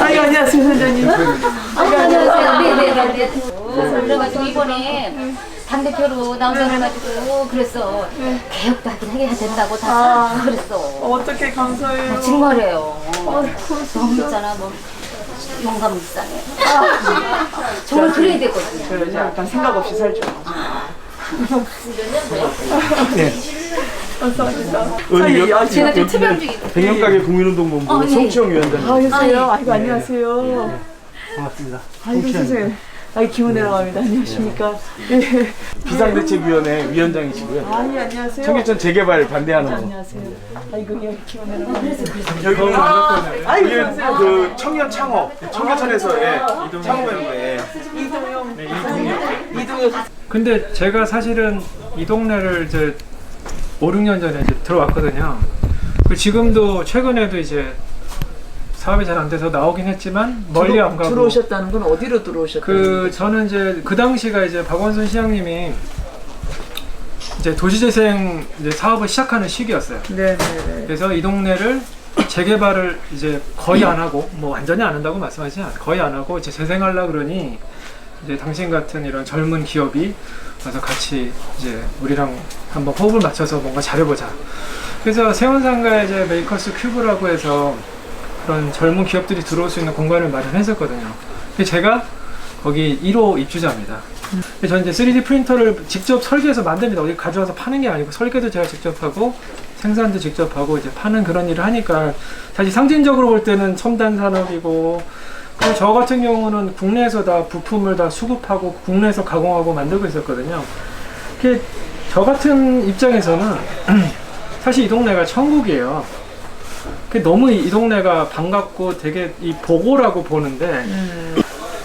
아유 안녕하세요 선장님. 안녕하세요. 네네 네. 그래가지고 이번에 당 대표로 나온다고 해가지고 그랬어. 개혁도 하긴 해야 된다고 다 그랬어. 어떻게 감사해요. 정말이에요. 너무 있잖아 뭐 영감 불쌍해. 정말 그래야 되거든요. 그래 약간 생각 없이 살죠. 감사합니다. 은 아, 제가 좀 투병 중이거든요. 백년가게 국민운동본부 어, 네. 송치영 위원장님 안녕하세요. 아, 아이고 안녕하세요. 반갑습니다. 아이고 선생님. 아이 기운 내려갑니다. 안녕하십니까. 예. 비상대책위원회 위원장이시고요. 아니 안녕하세요. 청계천 재개발 반대하는 분. 안녕하세요. 아이고 예 기운 내려갑니다. 여기는 아이고 여기는 안녕하세요. 그 청년 창업 청계천에서 예, 창업했는데 이동영 이동영 근데 제가 사실은 이 동네를 이제 5, 6년 전에 이제 들어왔거든요. 그 지금도 최근에도 이제 사업이 잘 안 돼서 나오긴 했지만 멀리 안 가고 들어오셨다는 건 어디로 들어오셨다는 그 저는 이제 그 당시가 이제 박원순 시장님이 이제 도시재생 이제 사업을 시작하는 시기였어요. 네네네. 그래서 이 동네를 재개발을 이제 거의 안 하고 뭐 완전히 안 한다고 말씀하시지 않아요. 거의 안 하고 이제 재생하려 그러니 이제 당신 같은 이런 젊은 기업이 와서 같이 이제 우리랑 한번 호흡을 맞춰서 뭔가 잘해보자. 그래서 세원상가에 이제 메이커스 큐브라고 해서 그런 젊은 기업들이 들어올 수 있는 공간을 마련했었거든요. 제가 거기 1호 입주자입니다. 근데 저는 이제 3D 프린터를 직접 설계해서 만듭니다. 어디 가져와서 파는 게 아니고 설계도 제가 직접 하고 생산도 직접 하고 이제 파는 그런 일을 하니까 사실 상징적으로 볼 때는 첨단 산업이고 그리고 저 같은 경우는 국내에서 다 부품을 다 수급하고 국내에서 가공하고 만들고 있었거든요. 저 같은 입장에서는 사실 이 동네가 천국이에요. 너무 이 동네가 반갑고 되게 이 보고라고 보는데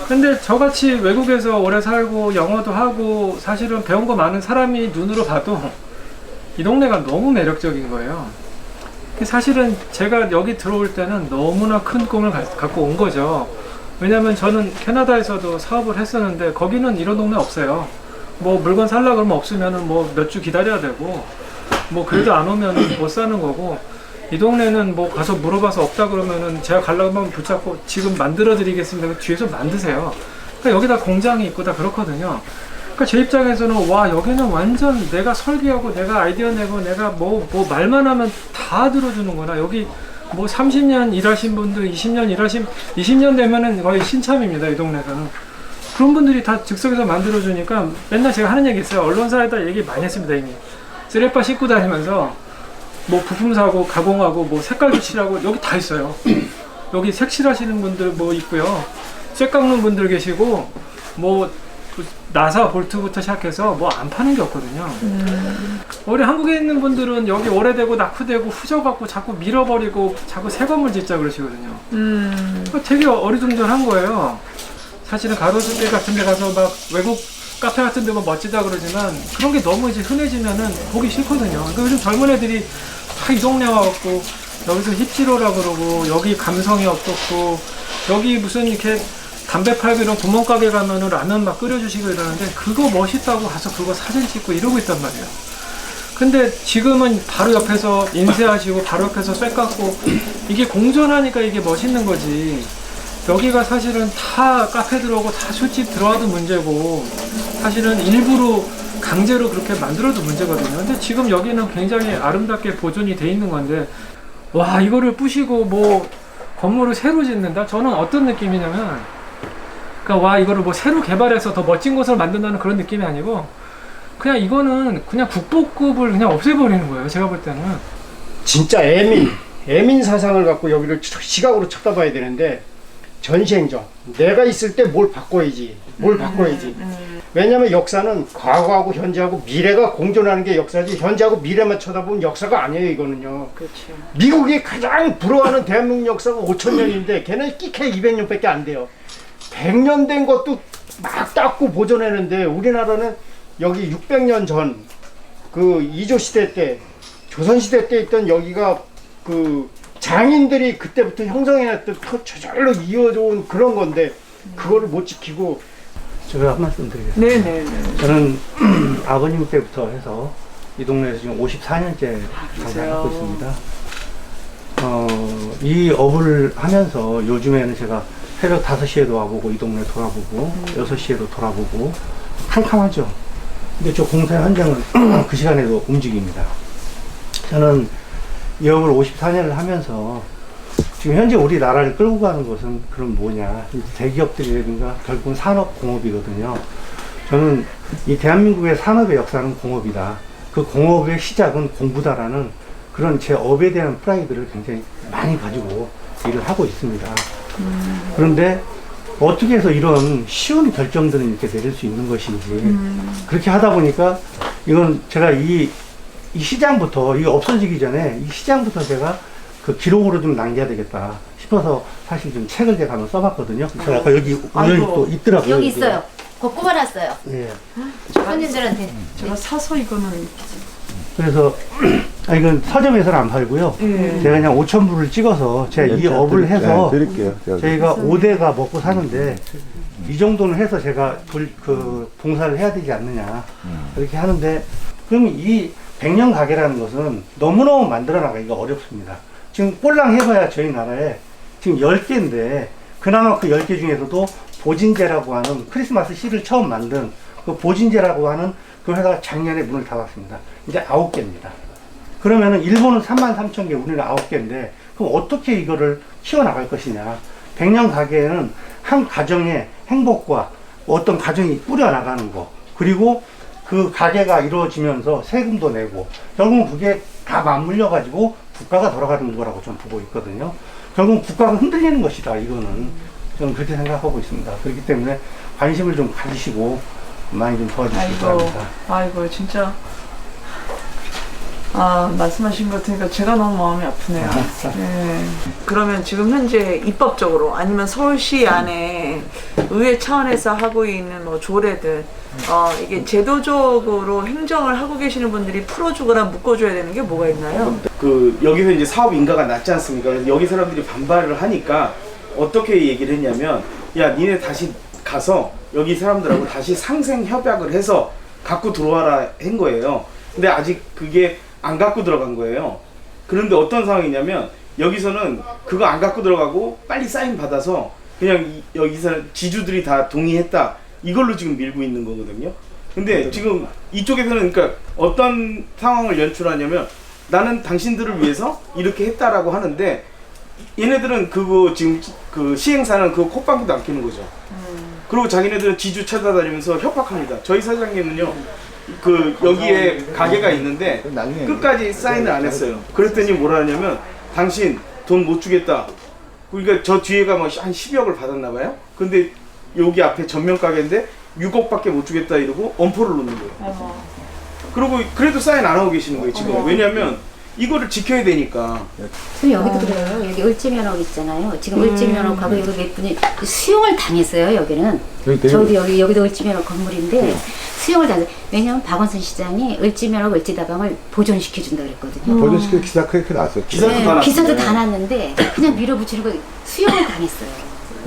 근데 저같이 외국에서 오래 살고 영어도 하고 사실은 배운 거 많은 사람이 눈으로 봐도 이 동네가 너무 매력적인 거예요. 그 사실은 제가 여기 들어올 때는 너무나 큰 꿈을 가- 갖고 온 거죠. 왜냐면 저는 캐나다에서도 사업을 했었는데 거기는 이런 동네 없어요. 뭐 물건 살라 그러면 없으면은 뭐 몇 주 기다려야 되고 뭐 그래도 안 오면 못 사는 거고 이 동네는 뭐 가서 물어봐서 없다 그러면은 제가 가려고 하면 붙잡고 지금 만들어 드리겠습니다. 뒤에서 만드세요. 그러니까 여기다 공장이 있고 다 그렇거든요. 그러니까 제 입장에서는 와 여기는 완전 내가 설계하고 내가 아이디어 내고 내가 뭐뭐 말만 하면 다 들어주는구나. 여기 뭐 30년 일하신 분들 20년 일하신 20년 되면은 거의 신참입니다. 이 동네에서는. 그런 분들이 다 즉석에서 만들어주니까 맨날 제가 하는 얘기 있어요. 언론사에다 얘기 많이 했습니다 이미. 쓰레빠 씻고 다니면서 뭐 부품 사고 가공하고 뭐 색깔도 칠하고 여기 다 있어요. 여기 색칠하시는 분들 뭐 있고요. 쇠 깎는 분들 계시고 뭐 그 나사 볼트부터 시작해서 뭐 안 파는 게 없거든요. 우리 한국에 있는 분들은 여기 오래되고 낙후되고 후져갖고 자꾸 밀어버리고 자꾸 새 건물 짓자 그러시거든요. 음. 그거 되게 어리둥절한 거예요. 사실은 가로수길 같은 데 가서 막 외국 카페 같은 데뭐 멋지다 그러지만 그런 게 너무 이제 흔해지면은 보기 싫거든요. 그러니까 요즘 젊은 애들이 다 이 동네 와갖고 여기서 힙지로라 그러고 여기 감성이 어떻고 여기 무슨 이렇게 담배 이런 구멍가게 가면은 라면 막 끓여주시고 이러는데 그거 멋있다고 가서 그거 사진 찍고 이러고 있단 말이에요. 근데 지금은 바로 옆에서 인쇄하시고 바로 옆에서 쇠 깎고 이게 공존하니까 이게 멋있는 거지. 여기가 사실은 다 카페 들어오고 다 술집 들어와도 문제고 사실은 일부러 강제로 그렇게 만들어도 문제거든요. 근데 지금 여기는 굉장히 아름답게 보존이 돼 있는 건데 와 이거를 부시고 뭐 건물을 새로 짓는다? 저는 어떤 느낌이냐면 그러니까 와 이거를 뭐 새로 개발해서 더 멋진 곳을 만든다는 그런 느낌이 아니고 그냥 이거는 그냥 국보급을 그냥 없애버리는 거예요. 제가 볼 때는. 진짜 애민, 애민 사상을 갖고 여기를 치- 시각으로 쳐다봐야 되는데 전시행정. 내가 있을 때 뭘 바꿔야지, 뭘 바꿔야지. 왜냐면 역사는 과거하고 현재하고 미래가 공존하는 게 역사지 현재하고 미래만 쳐다보면 역사가 아니에요 이거는요. 그렇죠. 미국이 가장 부러워하는 대한민국 역사가 5천 년인데 걔는 끼케 200년밖에 안 돼요. 100년 된 것도 막 닦고 보존했는데 우리나라는 여기 600년 전 그 이조 시대 때 조선 시대 때 있던 여기가 그 장인들이 그때부터 형성해놨던 터- 저절로 이어져 온 그런 건데 그거를 못 지키고 제가 한 말씀 드리겠습니다. 네네네. 저는 아버님 때부터 해서 이 동네에서 지금 54년째 그러세요? 하고 있습니다. 어, 이 업을 하면서 요즘에는 제가 새벽 5시에도 와보고 이 동네 돌아보고 6시에도 돌아보고 캄캄하죠. 근데 저 공사 현장은 그 시간에도 움직입니다. 저는 이 업을 54년을 하면서 지금 현재 우리나라를 끌고 가는 것은 그럼 뭐냐. 대기업들이라든가 결국은 산업공업이거든요. 저는 이 대한민국의 산업의 역사는 공업이다. 그 공업의 시작은 공부다라는 그런 제 업에 대한 프라이드를 굉장히 많이 가지고 일을 하고 있습니다. 그런데 어떻게 해서 이런 쉬운 결정들을 이렇게 내릴 수 있는 것인지 그렇게 하다 보니까 이건 제가 이, 이 시장부터 이게 없어지기 전에 이 시장부터 제가 그 기록으로 좀 남겨야 되겠다 싶어서 사실 좀 책을 제가 한번 써봤거든요. 제가 아까 여기 우연히 아이고. 또 있더라고요. 여기. 있어요. 그거 뽑아놨어요. 예. 손님들한테. 제가 사서 이거는 그래서 아 이건 서점에서는 안 팔고요. 예. 제가 그냥 5천 불을 찍어서 제가 이 업을 해서 네, 드릴게요. 제가. 저희가 5대가 먹고 사는데 이 정도는 해서 제가 돌, 그 봉사를 해야 되지 않느냐 그렇게 하는데 그럼 이 백년 가게라는 것은 너무너무 만들어 나가기가 어렵습니다. 지금 꼴랑 해봐야 저희 나라에 지금 10개인데 그나마 그 10개 중에서도 보진제라고 하는 크리스마스 씨를 처음 만든 그 보진제라고 하는 그 회사가 작년에 문을 닫았습니다. 이제 9개입니다. 그러면은 일본은 3만 3천 개, 우리는 9개인데 그럼 어떻게 이거를 키워나갈 것이냐. 백년 가게에는 한 가정의 행복과 어떤 가정이 뿌려나가는 거 그리고 그 가게가 이루어지면서 세금도 내고 결국은 그게 다 맞물려 가지고 국가가 돌아가는 거라고 저는 보고 있거든요. 결국은 국가가 흔들리는 것이다 이거는 저는 그렇게 생각하고 있습니다. 그렇기 때문에 관심을 좀 가지시고 많이 좀 도와주시기 아이고, 바랍니다. 아이고, 진짜. 아, 말씀하신 것 같으니까 제가 너무 마음이 아프네요. 예. 그러면 지금 현재 입법적으로 아니면 서울시 안에 의회 차원에서 하고 있는 뭐 조례들, 어, 이게 제도적으로 행정을 하고 계시는 분들이 풀어주거나 묶어줘야 되는 게 뭐가 있나요? 그 여기서 이제 사업 인가가 낮지 않습니까? 그래서 여기 사람들이 반발을 하니까 어떻게 얘기를 했냐면 야 니네 다시 가서 여기 사람들하고 다시 상생 협약을 해서 갖고 들어와라 한 거예요. 근데 아직 그게 안 갖고 들어간 거예요. 그런데 어떤 상황이냐면 여기서는 그거 안 갖고 들어가고 빨리 사인 받아서 그냥 이- 여기서 지주들이 다 동의했다 이걸로 지금 밀고 있는 거거든요. 근데 지금 이쪽에서는 그러니까 어떤 상황을 연출하냐면 나는 당신들을 위해서 이렇게 했다라고 하는데 얘네들은 그거 지금 그 시행사는 그 콧방귀도 안 뀌는 거죠. 그리고 자기네들은 지주 찾아다니면서 협박합니다. 저희 사장님은요, 그 여기에 가게가 있는데 나중에 끝까지 사인을 안 했어요. 그랬더니 뭐라 하냐면 당신 돈 못 주겠다. 그러니까 저 뒤에가 뭐 한 10억을 받았나 봐요. 근데 여기 앞에 전면 가게인데 6억밖에 못 주겠다 이러고 엄포를 놓는 거예요. 그리고 그래도 사인 안 하고 계시는 거예요 지금. 왜냐면 이거를 지켜야 되니까. 지금 여기도 그래요. 여기 을지면허 있잖아요. 지금 을지면허 가고 여기 몇 분이 수용을 당했어요. 여기는. 여기 되게- 저도 여기 여기도 을지면허 건물인데 수용을 당해. 왜냐면 박원순 시장이 을지면허 을지다방을 보존시켜 준다 그랬거든요. 보존시켜 기사 크게 났었죠. 기사도 네, 다 기사도 났어요. 다 났는데 그냥 밀어붙이는 거 수용을 당했어요.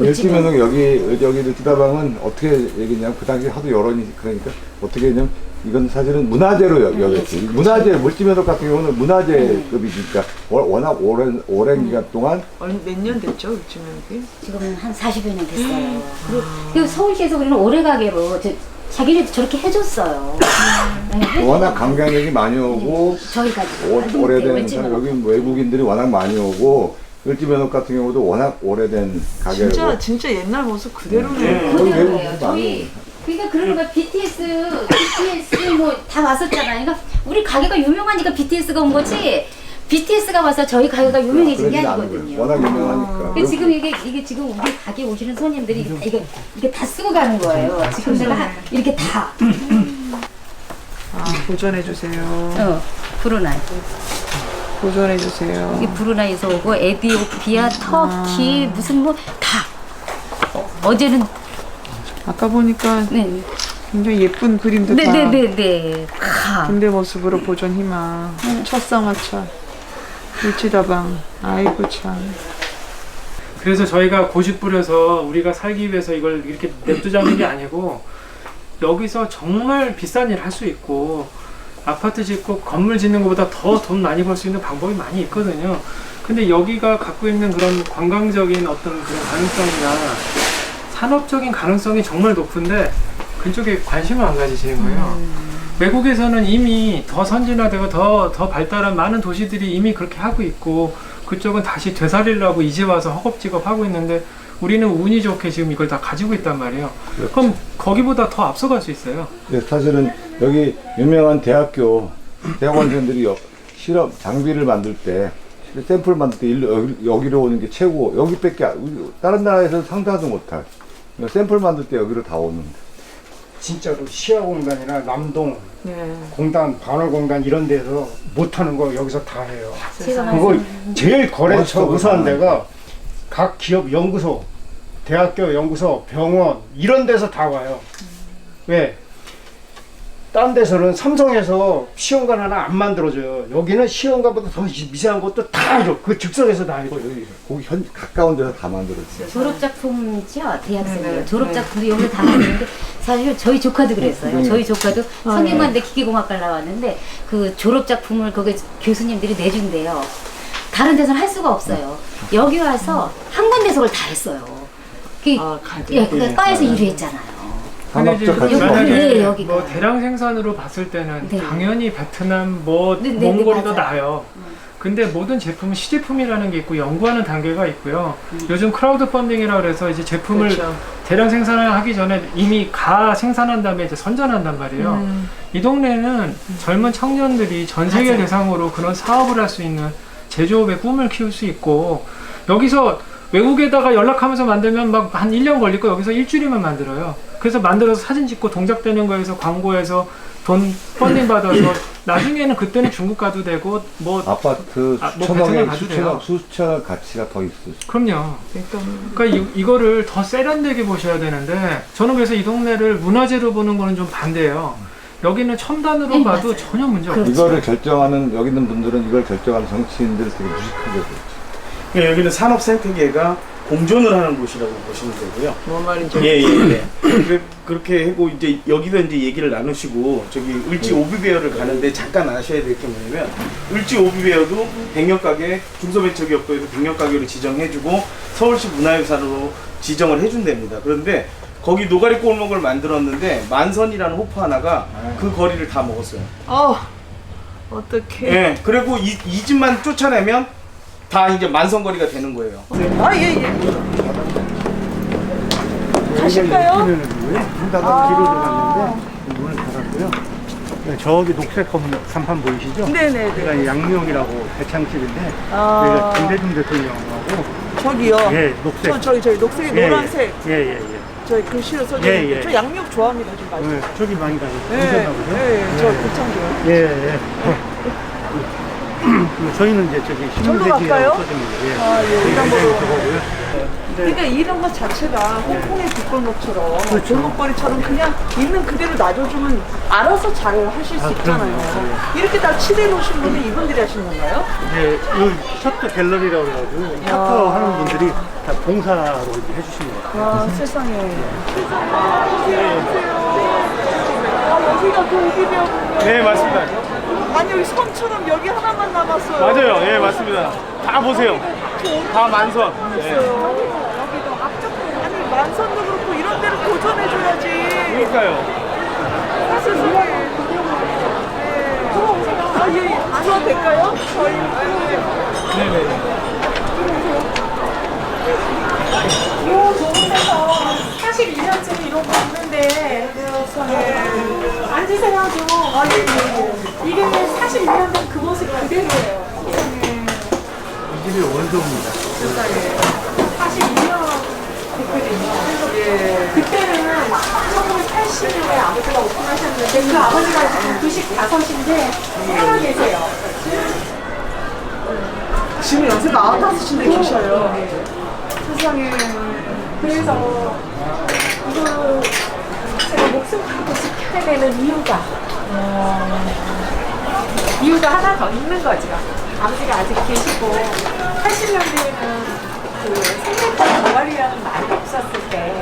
을지면허. 일지면은 여기 여기 뜨다방은 어떻게 얘기냐면 그 당시 하도 여론이 그러니까 어떻게 했냐면 이건 사실은 문화재로 여- 여겼지. 문화재 물지면허 같은 경우는 문화재급이니까 워- 워낙 오랜 오랜 기간 동안 몇 년 됐죠, 여기? 지금 한 40여 년 됐어요. 그리고, 그리고 서울시에서 우리는 오래 가게로 저, 자기네 저렇게 해줬어요. 네, 워낙 관광객이 많이 오고 저희까지. 오, 오래된 사람, 여기 외국인들이 워낙 많이 오고 을지면허 같은 경우도 워낙 오래된 가게고 진짜, 진짜 옛날 모습 그대로네요. 네. 그대로예요. 외국인도 저희 그러니까 그러는 거야. BTS, BTS 뭐 다 왔었잖아요. 그러니까 우리 가게가 유명하니까 BTS가 온 거지. BTS가 와서 저희 가게가 유명해진 게 아니거든요. 워낙 유명하니까. 근데 지금 이게 이게 지금 우리 가게 오시는 손님들이 이게 다 이게 이게 다 쓰고 가는 거예요. 지금 내가 한- 이렇게 다. 아, 보존해 주세요. 어, 브루나이. 보존해 주세요. 이 브루나이에서 오고 에디오피아, 터키 무슨 뭐 다. 어제는 아까 보니까 네. 굉장히 예쁜 그림도 다 네네네네. 다. 군대 모습으로 보존 희망. 첫쌍화차. 일지다방. 아이고 참. 그래서 저희가 고집 부려서 우리가 살기 위해서 이걸 이렇게 냅두자는 게 아니고 여기서 정말 비싼 일 할 수 있고 아파트 짓고 건물 짓는 것보다 더 돈 많이 벌 수 있는 방법이 많이 있거든요. 근데 여기가 갖고 있는 그런 관광적인 어떤 그런 가능성이나 산업적인 가능성이 정말 높은데 그쪽에 관심을 안 가지시는 거예요. 외국에서는 이미 더 선진화되고 더, 더 발달한 많은 도시들이 이미 그렇게 하고 있고 그쪽은 다시 되살리려고 이제 와서 허겁지겁 하고 있는데 우리는 운이 좋게 지금 이걸 다 가지고 있단 말이에요. 그럼 거기보다 더 앞서갈 수 있어요. 네, 사실은 여기 유명한 대학교 대학원생들이 여- 실험 장비를 만들 때 샘플 만들 때 일로 여기, 여기로 오는 게 최고 여기밖에 안- 우리 다른 나라에서 상상도 못할 샘플 만들 때 여기로 다 오는 진짜로 시야 공단이나 남동 네. 공단, 반월 공단 이런 데서 못 하는 거 여기서 다 해요. 그거 제일 거래처 우수한. 데가 각 기업 연구소, 대학교 연구소, 병원 이런 데서 다 와요. 왜? 딴 데서는 삼성에서 시험관 하나 안 만들어줘요. 여기는 시험관보다 더 미세한 것도 다 해줘. 그 즉석에서 다 해줘. 여기 거기 현 가까운 데서 다 만들었어요. 졸업 작품이죠 대학생들 네 네. 졸업 네. 작품도 여기서 다 만드는데 사실 저희 조카도 그랬어요. 저희 조카도 성균관대 기계공학과 나왔는데 그 졸업 작품을 거기 교수님들이 내준대요. 다른 데서는 할 수가 없어요. 여기 와서 한 군데서 그걸 다 했어요. 그, 아, 예, 그 과에서 일을 했잖아요. 산업적 가치 여기- 만약에 네, 여기가. 뭐 대량 생산으로 봤을 때는 네. 당연히 베트남 뭐 네, 네, 네, 몽골이 더 맞아요. 나아요. 근데 모든 제품은 시제품이라는 게 있고 연구하는 단계가 있고요. 요즘 크라우드 펀딩이라 그래서 이제 제품을 그렇죠. 대량 생산을 하기 전에 이미 가 생산한 다음에 이제 선전한단 말이에요. 음. 이 동네는 젊은 청년들이 전 세계 맞아요. 대상으로 그런 사업을 할 수 있는 제조업의 꿈을 키울 수 있고 여기서 외국에다가 연락하면서 만들면 막 한 1년 걸릴 거 여기서 일주일이면 만들어요. 그래서 만들어서 사진 찍고 동작되는 거에서 광고해서 돈 펀딩 받아서 나중에는 그때는 중국 가도 되고 뭐 아파트 아, 뭐 수천억의 수천억 돼요. 수천억 가치가 더 있을 수 그럼요. 그러니까 이, 이거를 더 세련되게 보셔야 되는데 저는 그래서 이 동네를 문화재로 보는 거는 좀 반대예요. 여기는 첨단으로 네, 봐도 맞아요. 전혀 문제 그렇죠. 없어요. 이거를 결정하는 여기 있는 분들은 이걸 결정하는 정치인들 되게 무식하게 보죠. 그러니까 여기는 산업 생태계가 공존을 하는 곳이라고 보시면 되고요. 뭔 말인지. 예, 예, 예. 그래, 그렇게 하고 이제 여기서 이제 얘기를 나누시고 저기 을지 오비베어를 가는데 잠깐 아셔야 될 게 뭐냐면 을지 오비베어도 백년 가게 중소벤처기업부에서 백년 가게로 지정해주고 서울시 문화유산으로 지정을 해준답니다. 그런데 거기 노가리 골목을 만들었는데 만선이라는 호프 하나가 그 거리를 다 먹었어요. 아, 어떡해. 예, 그리고 이, 이 집만 쫓아내면 다 이제 만선거리가 되는 거예요. 아, 예, 예. 가실까요? 문 닫아서 뒤로 들어갔는데 문을 닫았고요. 네, 저기 녹색 건물 간판 보이시죠? 네네네. 여기가 양명이라고 대창집인데 아. 여기가 김대중 대통령하고 저기요. 예 녹색 저, 저기, 저기, 녹색에 예, 노란색. 예예예 예, 저기 글씨로 써져 예, 있는 예. 저 양육 좋아합니다. 좀 맛있어. 예. 저기 많이 가요. 예, 보죠? 예, 저 고창교요. 예, 예. 그리고 저희는 이제 저기 절로? 신문대지라고 써집니다. 예. 아, 예, 이제 거로. 그거고요. 그러니까 이런 것 자체가 홍콩의 뒷골목처럼 그렇죠. 골목거리처럼 그냥 있는 그대로 놔줘주면 알아서 잘 하실 수 아, 있잖아요. 그럼요. 이렇게 다 칠해 놓으신 분은 이분들이 하시는 건가요? 이제 여기 셔터 갤러리라고 해가지고 셔터 하는 분들이 다 봉사로 이제 해주시는 거예요. 와 세상에. 아, 여기가 그 오비배우군요. 네, 맞습니다. 아니 여기 섬처럼 여기 하나만 남았어요. 맞아요. 예, 맞습니다. 다 보세요. 다 만선. 예. 여기도 앞쪽 아니 만선도 그렇고 이런 데를 보존해줘야지. 그러니까요. 네. 아, 예, 예. 들어도 될까요? 저희. 네네. 41년째 이러고 있는데 앉으세요 좀 이게 41년 된 그 모습 그대로예요 이 집이 원소입니다. 42년 됐거든요 그때는 1980년에 아버지가 오픈하셨는데 그 아버지가 지금 95인데 살아 계세요 지금 연세 45인데 계셔요. 세상에. 그래서 이거 제가 목숨 걸고 지켜야 되는 이유가 이유가 하나 더 있는 거죠. 아버지가 아직 계시고 80년대에는 그 생명권 동아리라는 말이 없었을 때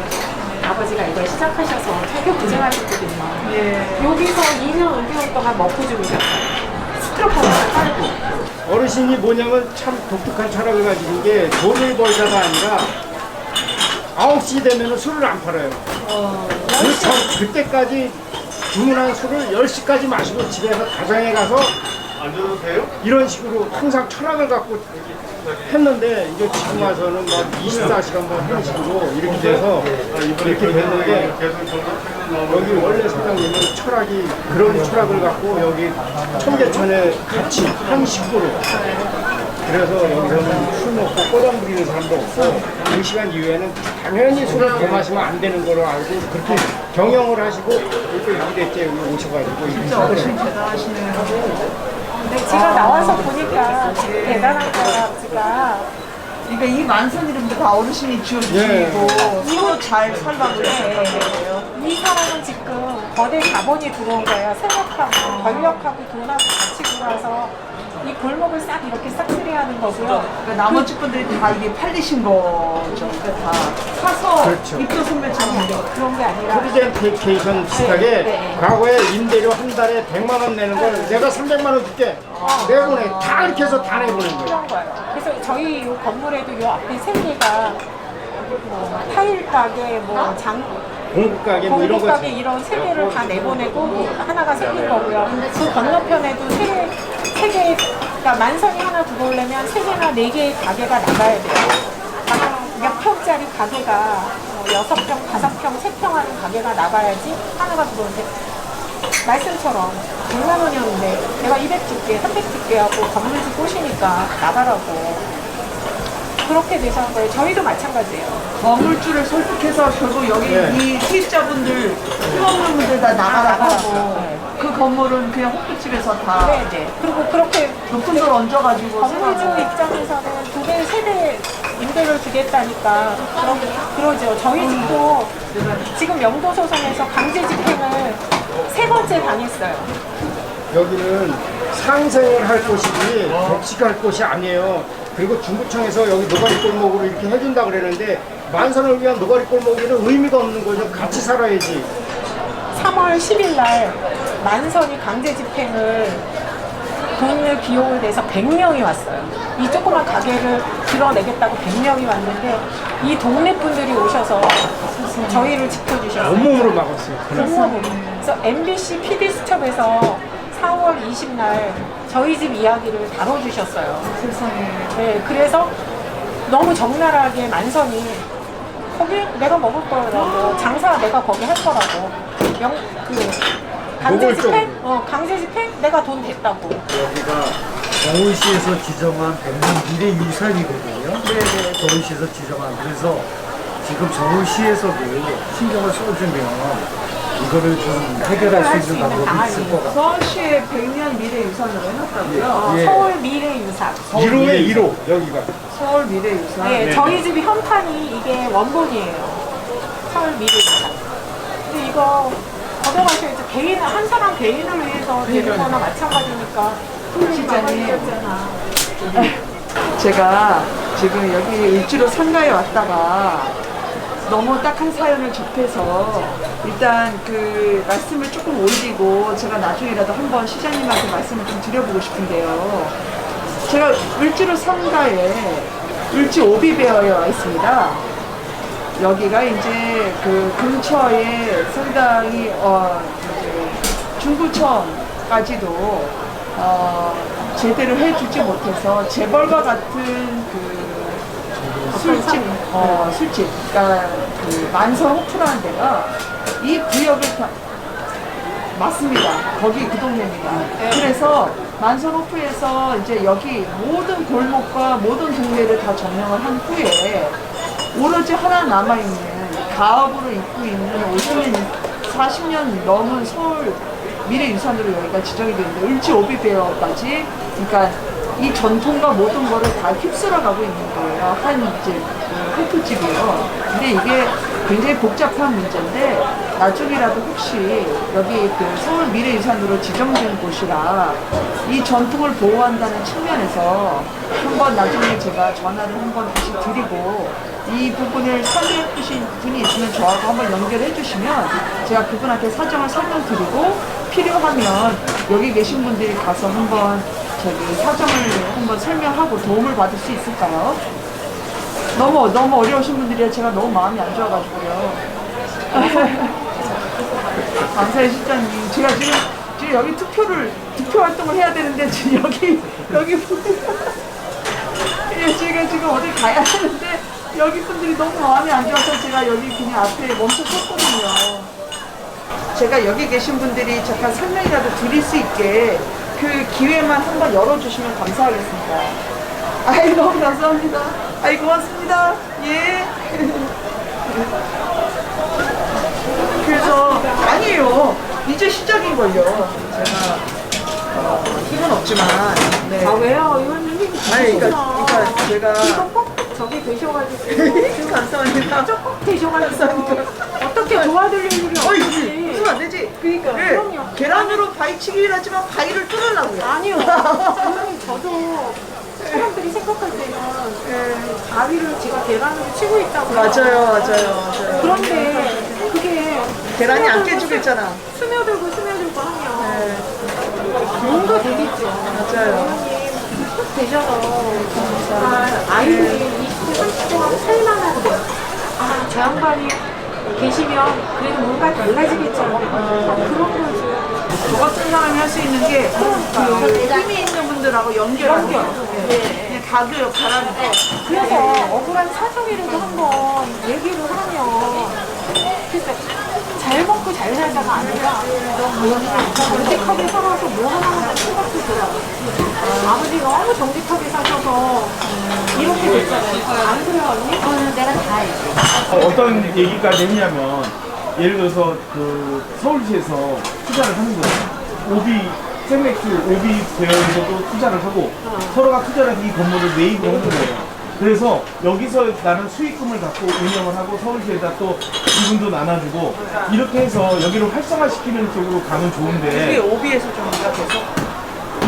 아버지가 이걸 시작하셔서 되게 고생하셨거든요. 예. 여기서 2년, 5개월 동안 먹고 죽으셨어요. 스트로크 하나 깔고. 어르신이 뭐냐면 참 독특한 철학을 가지고 게 돈을 벌자가 아니라 9시 되면 술을 안 팔아요. 그 전, 그때까지 주문한 술을 10시까지 마시고 집에서 가정에 가서 이런 식으로 항상 철학을 갖고 했는데 이제 지금 와서는 막 24시간 뭐 하는 식으로 이렇게 돼서 이렇게 됐는데 여기 원래 사장님은 철학이 그런 철학을 갖고 여기 청계천에 같이 한 식구로 그래서 여기서는 술 먹고 꼬장 부리는 사람도 없고 그 시간 이후에는 당연히 술을 더 마시면 안 되는 거로 알고 그렇게 경영을 하시고 이렇게 이대째 여기 오셔가지고 이렇게 어르신 대단하시네요. 근데 제가 나와서 보니까 대단한 거예요, 아버지가. 그러니까 이 만선 이름도 다 어르신이 지어주시고 예. 서로 잘 살라고 하시는 거예요. 이 사람은 지금 거대 자본이 들어온 거예요. 세력하고 권력하고 돈하고 같이 들어와서 이 골목을 싹 이렇게 싹쓸이하는 거고요. 그러니까 나머지 분들이 다 이게 팔리신 거죠. 그러니까 다 사서 그렇죠. 입도 선배처럼 이렇게 그런 게 아니라 프리젠테이션 비슷하게 네, 네. 과거에 임대료 한 달에 100만 원 내는 걸 내가 300만 원 줄게 내보내 다 이렇게 해서 다 내보낸 거예요. 그런 거예요. 그래서 저희 이 건물에도 이 앞에 세 개가 뭐 타일 가게, 뭐 장, 공급 가게 뭐 이런 공급 가게 이런 세 개를 다 내보내고 하나가 생긴 거고요. 그 건너편에도 세 개, 세 개, 그러니까 만선이 하나 들어오려면 세 개나 네 개의 가게가 나가야 돼요. 각몇 평짜리 가게가 뭐 여섯 평, 다섯 평, 세 평 하는 가게가 나가야지 하나가 들어오는데 말씀처럼 100만 원이었는데 내가 200 줄게, 300 줄게 하고 건물주 꼬시니까 나가라고 그렇게 돼서 한 거예요. 저희도 마찬가지예요. 건물주를 설득해서 결국 여기 네. 이 투입자분들 힘없는 분들 다 나가라고 나가라고. 하고 네. 그 건물은 그냥 호프집에서 다 네, 네. 그리고 그렇게 높은 돈 얹어가지고 건물주. 입장에서는 두 배, 세 배 임대료를 주겠다니까 그러, 그러죠. 저희 집도 지금 영도 소송에서 강제 집행을 세 번째 당했어요. 여기는 상생을 할 곳이지 복식할 곳이 아니에요. 그리고 중구청에서 여기 노가리 골목으로 이렇게 해준다 그랬는데 만선을 위한 노가리 골목에는 의미가 없는 거죠. 같이 살아야지. 3월 10일 날 만선이 강제 집행을 돈을 비용을 내서 100명이 왔어요. 이 조그만 가게를 드러내겠다고 100명이 왔는데 이 동네 분들이 오셔서 저희를 지켜주셨어요. 온몸으로 막았어요. 온몸으로. 그래서 MBC PD 수첩에서 4월 20날 저희 집 이야기를 다뤄주셨어요. 세상에 네, 그래서 너무 적나라하게 만선이 거기 내가 먹을 거라고 장사 내가 거기 할 거라고 명, 그 강제 먹을 집행? 정도. 어, 강제 집행? 내가 돈 댔다고. 여기가 서울시에서 지정한 백년 미래 유산이거든요. 네네. 서울시에서 지정한 그래서 지금 서울시에서도 신경을 써주면 이거를 좀 해결할 수 있는 방법이 있을 것 같아요. 서울시의 100년 미래 유산으로 해놨다고요. 어, 예. 서울 미래 유산. 1호에 1호 여기가. 서울 미래 유산. 네, 저희 집이 현판이 이게 원본이에요. 서울 미래 유산. 근데 이거 걷어가셔야죠. 개인, 한 사람 개인을 위해서 되는 거나 마찬가지니까. 시장님. 잖아 제가 지금 여기 일주로 상가에 왔다가 너무 딱 한 사연을 접해서 일단 그 말씀을 조금 올리고 제가 나중에라도 한번 시장님한테 말씀을 좀 드려보고 싶은데요. 제가 을지로 상가에 을지 오비베어에 와 있습니다. 여기가 이제 그 근처에 상당히 어 이제 중구청까지도 어 제대로 해주지 못해서 재벌과 같은 그 술집, 어, 술집, 그러니까 그 만선 호프라는 데가 이 구역을 다 맞습니다. 거기 그 동네입니다. 그래서 만선 호프에서 이제 여기 모든 골목과 모든 동네를 다 점령을 한 후에 오로지 하나 남아있는 가업으로 입고 있는 50년, 40년 넘은 서울 미래유산으로 여기가 지정이 되어 있는데 을지 오비베어까지 그러니까 이 전통과 모든 거를 다 휩쓸어 가고 있는 거예요. 한 이제 그 호프집이에요. 근데 이게 굉장히 복잡한 문제인데 나중이라도 혹시 여기 그 서울 미래유산으로 지정된 곳이라 이 전통을 보호한다는 측면에서 한번 나중에 제가 전화를 한번 다시 드리고 이 부분을 설명해 주신 분이 있으면 저하고 한번 연결해 주시면 제가 그분한테 사정을 설명드리고 필요하면 여기 계신 분들이 가서 한번 저기 사정을 한번 설명하고 도움을 받을 수 있을까요? 너무 너무 어려우신 분들이라 제가 너무 마음이 안 좋아가지고요. 감사해 실장님. 제가 지금 지금 여기 투표를 투표 활동을 해야 되는데 지금 여기 여기 분들 예, 제가 지금 어디 가야 되는데 여기 분들이 너무 마음이 안 좋아서 제가 여기 그냥 앞에 멈춰 섰거든요. 제가 여기 계신 분들이 잠깐 설명이라도 드릴 수 있게 그 기회만 한번 열어주시면 감사하겠습니다. 아이 너무 감사합니다. 아이 고맙습니다. 예. 그래서 아니에요. 이제 시작인 걸요. 제가 어, 힘은 없지만. 네. 아 왜요? 의원님 아니 그러니까, 그러니까 제가 이거 꼭 저기 되셔가지고 감사합니다. 꼭 되셔가지고 어떻게 도와드릴 일이 어이, 없지? 안 되지. 그러니까. 그럼요. 계란으로 바위치기를 하지만 바위를 뚫으려고요. 아니요. 의원님 저도 사람들이 생각할 때는 바위를 제가 계란으로 치고 있다고. 맞아요, 맞아요, 맞아요. 그런데 그게 계란이 안 스며들고 깨지고 있잖아. 스며들고 스며들고 하면 뭔가 되겠죠. 맞아요. 꼭 되셔서 정말 아이들이 20대, 30대 살만한데 아, 저 양반이 계시면 그래도 뭔가 달라지겠죠. 그런 거죠. 저 같은 사람이 할 수 있는 게, 그, 힘이 있는 분들하고 연결하는 거. 네. 그냥 가교 역할 하는 거. 그래서 억울한 사정이라도 한번 얘기를 하면 진짜 잘 먹고 잘 살다가 아니라 정직하게 살아서 뭐 하나하나 생각도 들어요. 아버지 너무 정직하게 사셔서 이렇게 됐잖아요. 안 그래요 언니? 그거는 내가 다 알지. 어떤 얘기까지 했냐면 예를 들어서 그 서울시에서 투자를 하는 거예요. 오비 생맥주 오비 대여에서도 투자를 하고 서로가 투자를 해서 이 건물을 매입을 하는 거예요. 그래서 여기서 나는 수익금을 갖고 운영을 하고 서울시에다 또 기분도 나눠주고 이렇게 해서 여기를 활성화시키는 쪽으로 가면 그게 좋은데 오비에서 좀 연락해서,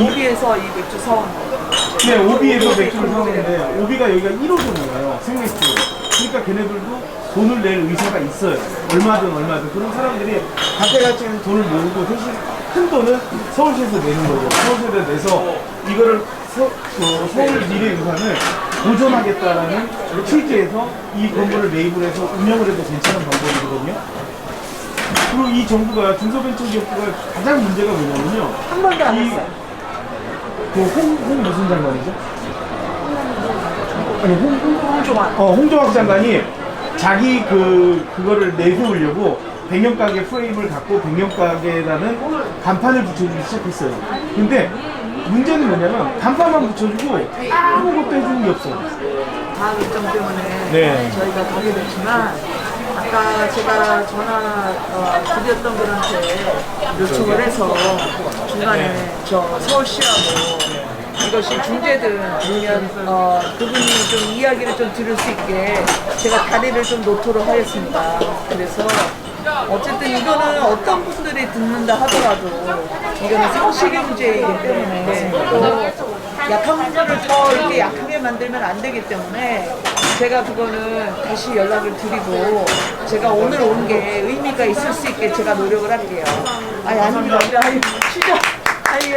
오비에서 이 맥주 사온 거. 네, 오비에서 맥주를 사오는데 오비가 여기가 1호점이에요. 생맥주. 그러니까 걔네들도 돈을 낼 의사가 있어요. 얼마든 얼마든 그런 사람들이 각자같이 돈을 모으고 대신 큰 돈은 서울시에서 내는 거죠. 서울시에서 내서 이거를 서, 그 서울 미래 유산을 보존하겠다라는 취지에서 이 건물을 매입을 해서 운영을 해도 괜찮은 방법이거든요. 그리고 이 정부가 중소벤처기업부가 가장 문제가 뭐냐면요. 한 번도 안 이- 했어요. 그 홍, 홍 무슨 장관이죠? 아니 홍, 홍, 홍종환. 어, 홍종학 장관이 자기 그 그거를 내세우려고 백년 가게 프레임을 갖고 백년 가게라는 간판을 붙여주기 시작했어요. 근데 문제는 뭐냐면 간판만 붙여주고 아무것도 해주는 게 없어. 다음 일정 때문에 네. 저희가 가게 됐지만 아까 제가 전화 어, 드렸던 분한테 요청을 해서 중간에 저 서울시하고 이것이 중재든 아니면 어, 그분이 좀 이야기를 좀 들을 수 있게 제가 다리를 좀 놓도록 하겠습니다. 그래서 어쨌든 이거는 어떤 분들이 듣는다 하더라도 이거는 상식의 문제이기 때문에 또 약한 분들을 더 이렇게 약하게 만들면 안 되기 때문에 제가 그거는 다시 연락을 드리고 제가 오늘 온 게 의미가 있을 수 있게 제가 노력을 할게요. 아니 아닙니다. 아니 시작. 아니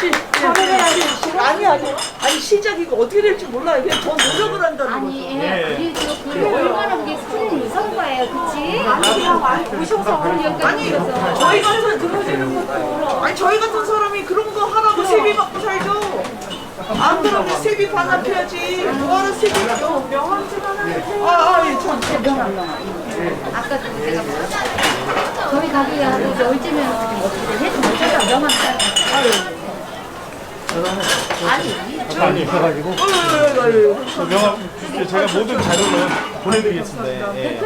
시, 시, 아니 아니. 아니 시작이고 어떻게 될지 몰라요. 그냥 더 노력을 한다는 거죠. 아니, 예, 그래도 그 얼마나 그게 큰 무서운 거예요, 그치? 아니 그냥 많이 오셔서 아니 저희 같은 들어주는 것도 아니 저희 같은 사람이 그런 거 하라고 세비 받고 살죠. 안 그러면 세비 반납해야지. 뭐하러 세비 받아? 명함지만 하면 아, 아, 예, 참, 참, 명함. 아까 그 뭐라 저희 가게가 그 얼지면 좀 어떻게 해도 저희가 명함. 아 니, 있어가지고. 어이, 어이, 어이, 어이. 명함 제가 모든 자료를 보내드리겠습니다. 예.